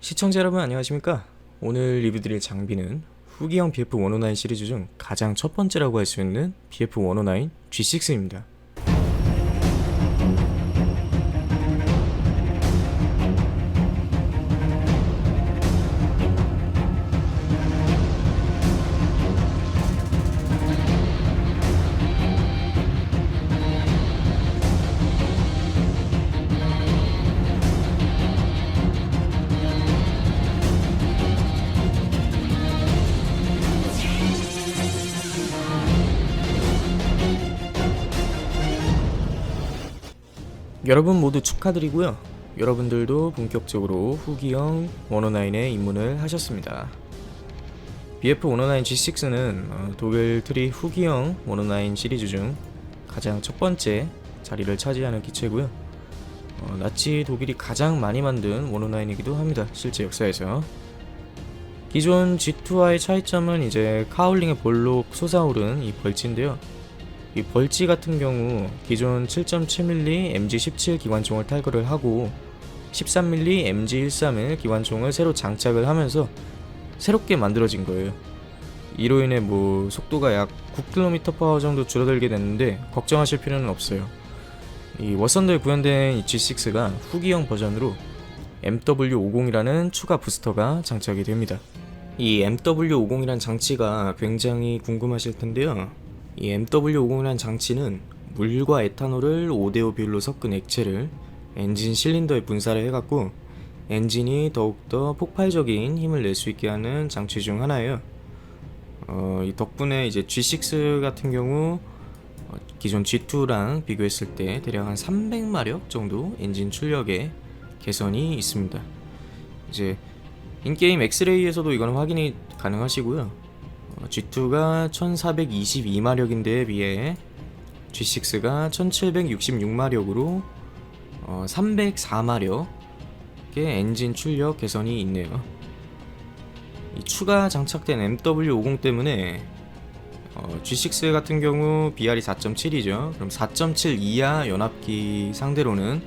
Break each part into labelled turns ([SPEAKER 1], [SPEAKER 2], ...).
[SPEAKER 1] 시청자 여러분 안녕하십니까? 오늘 리뷰드릴 장비는 후기형 BF109 시리즈 중 가장 첫 번째라고 할 수 있는 BF109 G6입니다. 여러분 모두 축하드리고요. 여러분들도 본격적으로 후기형 109에 입문을 하셨습니다. BF109 G6는 독일 트리 후기형 109 시리즈 중 가장 첫 번째 자리를 차지하는 기체고요. 어, 나치 독일이 가장 많이 만든 109이기도 합니다. 실제 역사에서. 기존 G2와의 차이점은 이제 카울링의 볼록 솟아오른 이 벌치인데요. 이 벌지 같은 경우 기존 7.7mm MG17 기관총을 탈거를 하고 13mm MG131 기관총을 새로 장착을 하면서 새롭게 만들어진 거예요. 이로 인해 뭐 속도가 약 9km/h 정도 줄어들게 됐는데 걱정하실 필요는 없어요. 이 워선더에 구현된 이 G6가 후기형 버전으로 MW50이라는 추가 부스터가 장착이 됩니다. 이 MW50이란 장치가 굉장히 궁금하실 텐데요. 이 MW50이라는 장치는 물과 에탄올을 5대5 비율로 섞은 액체를 엔진 실린더에 분사를 해갖고 엔진이 더욱더 폭발적인 힘을 낼 수 있게 하는 장치 중 하나예요. 어, 이 덕분에 이제 G6 같은 경우 어, 기존 G2랑 비교했을 때 대략 한 300마력 정도 엔진 출력에 개선이 있습니다. 이제 인게임 엑스레이에서도 이건 확인이 가능하시고요. 어, G2가 1422마력인데에 비해 G6가 1766마력으로 어, 304마력의 엔진 출력 개선이 있네요. 이 추가 장착된 MW50 때문에 어, G6 같은 경우 BR이 4.7이죠. 그럼 4.7 이하 연합기 상대로는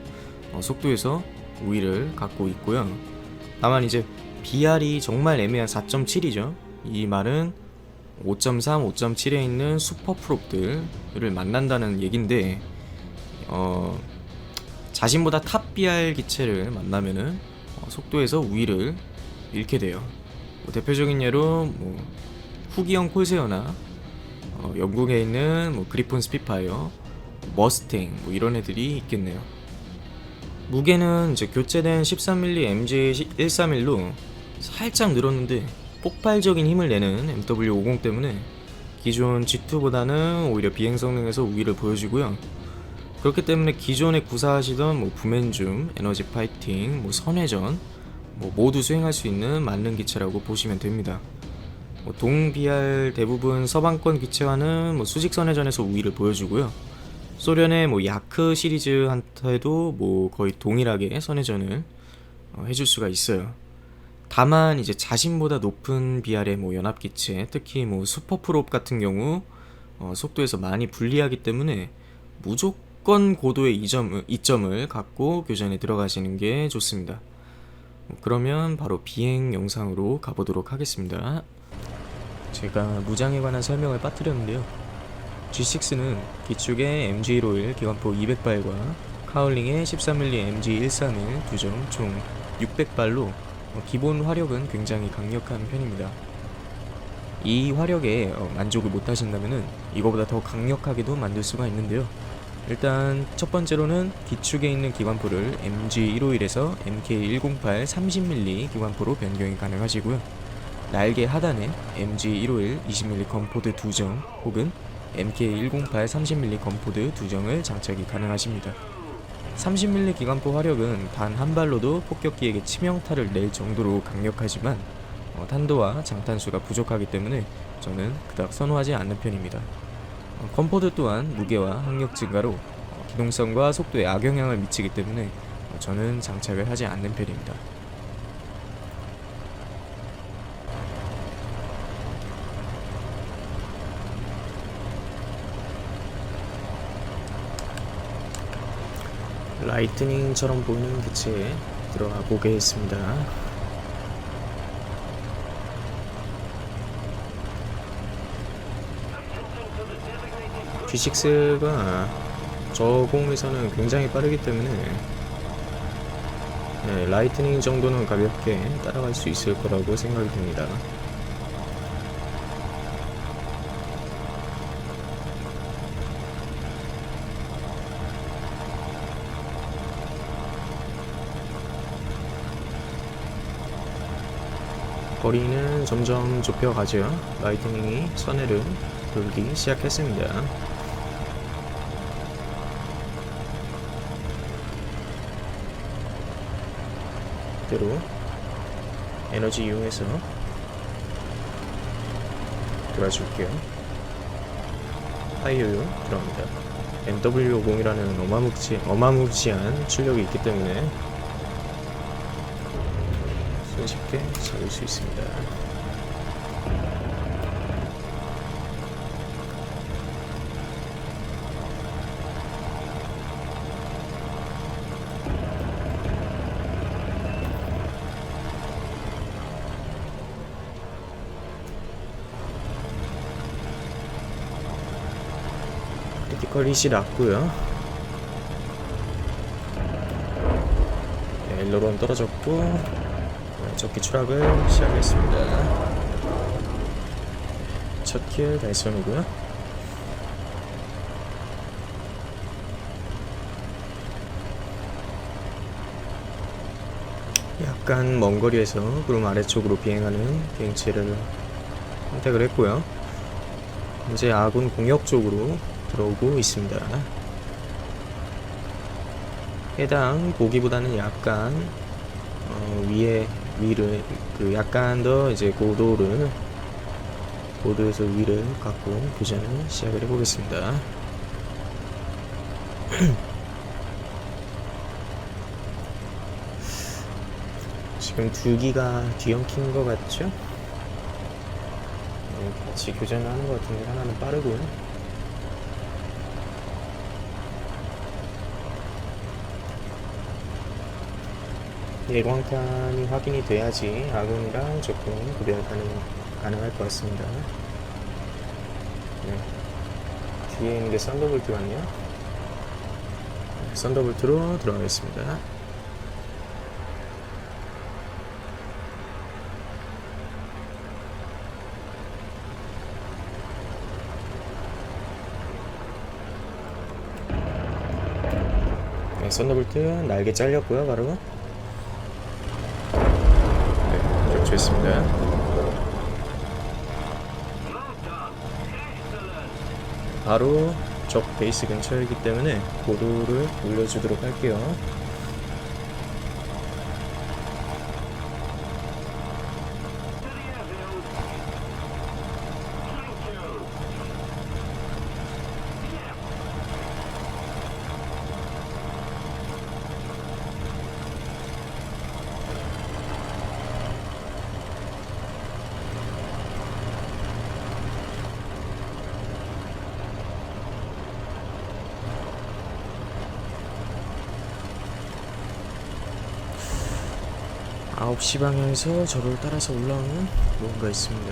[SPEAKER 1] 어, 속도에서 우위를 갖고 있고요. 다만 이제 BR이 정말 애매한 4.7이죠. 이 말은 5.3, 5.7에 있는 슈퍼 프롭들을 만난다는 얘긴데 어, 자신보다 탑 BR 기체를 만나면은 어, 속도에서 우위를 잃게 돼요. 뭐 대표적인 예로 뭐 후기형 콜세어나 어, 영국에 있는 뭐 그리폰 스피파이어, 머스탱 뭐 이런 애들이 있겠네요. 무게는 이제 교체된 13mm MG131로 살짝 늘었는데 폭발적인 힘을 내는 MW50 때문에 기존 G2보다는 오히려 비행 성능에서 우위를 보여주고요. 그렇기 때문에 기존에 구사하시던 뭐 부맨줌, 에너지 파이팅, 뭐 선회전 뭐 모두 수행할 수 있는 만능 기체라고 보시면 됩니다. 뭐 동비알 대부분 서방권 기체와는 뭐 수직 선회전에서 우위를 보여주고요. 소련의 뭐 야크 시리즈한테도 뭐 거의 동일하게 선회전을 어, 해줄 수가 있어요. 다만 이제 자신보다 높은 비알의 뭐 연합 기체, 특히 뭐 슈퍼 프롭 같은 경우 어, 속도에서 많이 불리하기 때문에 무조건 고도의 이점, 이점을 갖고 교전에 들어가시는 게 좋습니다. 뭐 그러면 바로 비행 영상으로 가보도록 하겠습니다. 제가 무장에 관한 설명을 빠뜨렸는데요. G6는 기축의 MG151 기관포 200발과 카울링의 13mm MG131 두정 총 600발로 기본 화력은 굉장히 강력한 편입니다. 이 화력에 어, 만족을 못 하신다면 이거보다 더 강력하게도 만들 수가 있는데요. 일단 첫 번째로는 기축에 있는 기관포를 MG151에서 MK108 30mm 기관포로 변경이 가능하시고요. 날개 하단에 MG151 20mm 건포드 2정 혹은 MK108 30mm 건포드 2정을 장착이 가능하십니다. 30mm 기관포 화력은 단 한 발로도 폭격기에게 치명타를 낼 정도로 강력하지만 어, 탄도와 장탄수가 부족하기 때문에 저는 그닥 선호하지 않는 편입니다. 어, 건포드 또한 무게와 항력 증가로 어, 기동성과 속도에 악영향을 미치기 때문에 어, 저는 장착을 하지 않는 편입니다. 라이트닝처럼 보이는 기체에 들어가 보겠습니다. G6가 저공에서는 굉장히 빠르기 때문에 네, 라이트닝 정도는 가볍게 따라갈 수 있을 거라고 생각이 듭니다. 거리는 점점 좁혀가죠. 라이트닝이 선회를 돌기 시작했습니다. 그대로 에너지 이용해서 들어줄게요. 하이요요 들어갑니다. NW50이라는 어마무지, 어마무지한 출력이 있기 때문에 손 쉽게 잡을 수 있습니다. 크리티컬 hit이 낮고요. 네, 일로론 떨어졌고 네, 적기 추락을 시작했습니다. 첫킬 달성이고요. 약간 먼 거리에서 구름 아래쪽으로 비행하는 비행체를 선택을 했고요. 이제 아군 공역 쪽으로 들어오고 있습니다. 해당 보기보다는 약간 어, 위에 위를 그 약간 더 이제 고도를 고도에서 위를 갖고 교전을 시작을 해보겠습니다. 지금 두 기가 뒤엉킨 것 같죠? 네, 같이 교전을 하는 것 같은데 하나는 빠르고요. 예광탄이 확인이 돼야지 아군이랑 조금 구별 가능, 가능할 것 같습니다. 네. 뒤에 있는 게 썬더볼트 같네요. 네, 썬더볼트로 들어가겠습니다. 네, 썬더볼트 날개 잘렸고요, 바로. 네, 격추했습니다. 바로 적 베이스 근처이기 때문에 고도를 올려주도록 할게요. 아홉 시 방향에서 저를 따라서 올라오는 무언가 있습니다.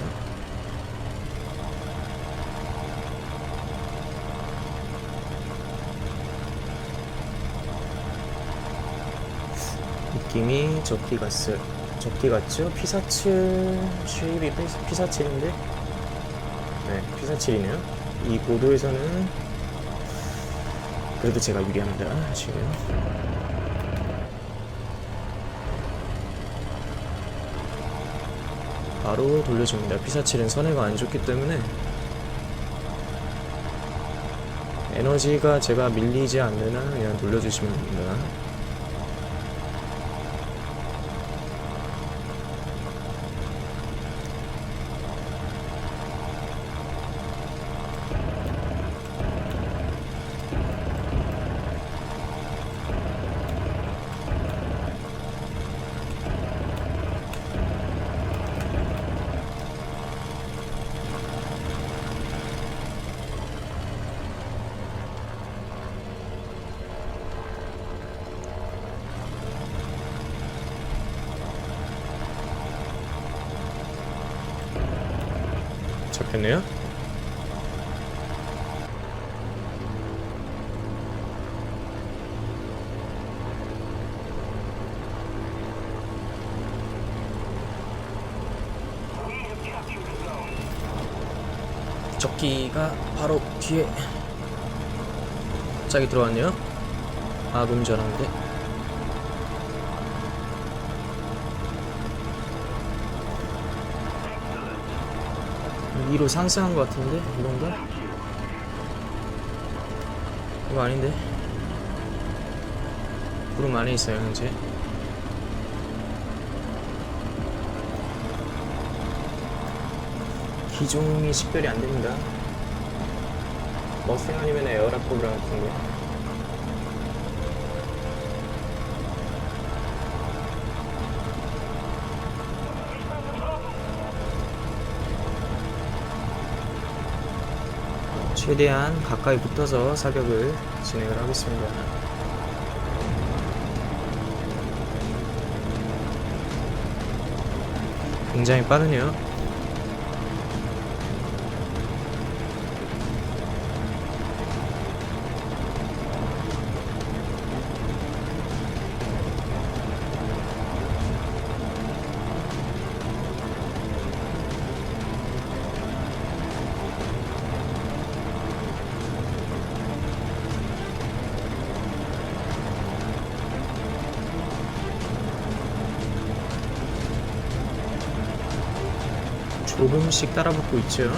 [SPEAKER 1] 느낌이 적기 같스 적기 같죠? 피사칠 쉐입이 피- 피사칠인데 네 피사칠이네요 이 고도에서는 그래도 제가 유리합니다 지금 바로 돌려줍니다. 피사칠은 선회가 안 좋기 때문에 에너지가 제가 밀리지 않는 한 그냥 돌려주시면 됩니다. 잡혔네요. 적기가 바로 뒤에 갑자기 들어왔네요 아군전한데 위로 상승한 것 같은데? 이건가? 이거 아닌데? 구름 안에 있어요 현재. 기종이 식별이 안 됩니다. 머스탱 아니면 에어라포브라 같은데 최대한 가까이 붙어서 사격을 진행을 하겠습니다. 굉장히 빠르네요. 조금씩 따라붙고 있죠.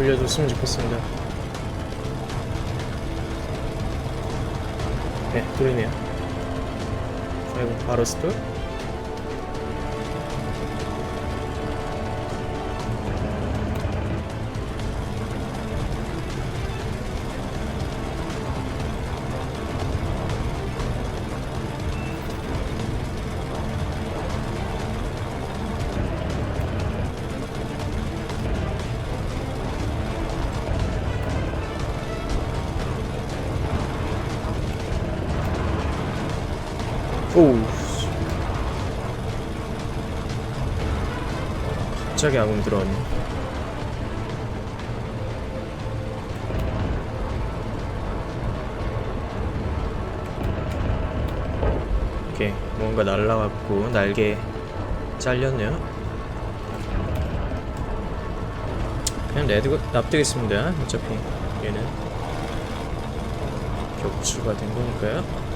[SPEAKER 1] 올려줬으면 좋겠습니다. 네, 들리네요. 아이고, 바로 스톱. 씨. 갑자기 아군 들어왔네. 오케이, 뭔가 날라왔고 날개 잘렸네요. 그냥 내두고 납두겠습니다. 어차피 얘는 격추가 된 거니까요.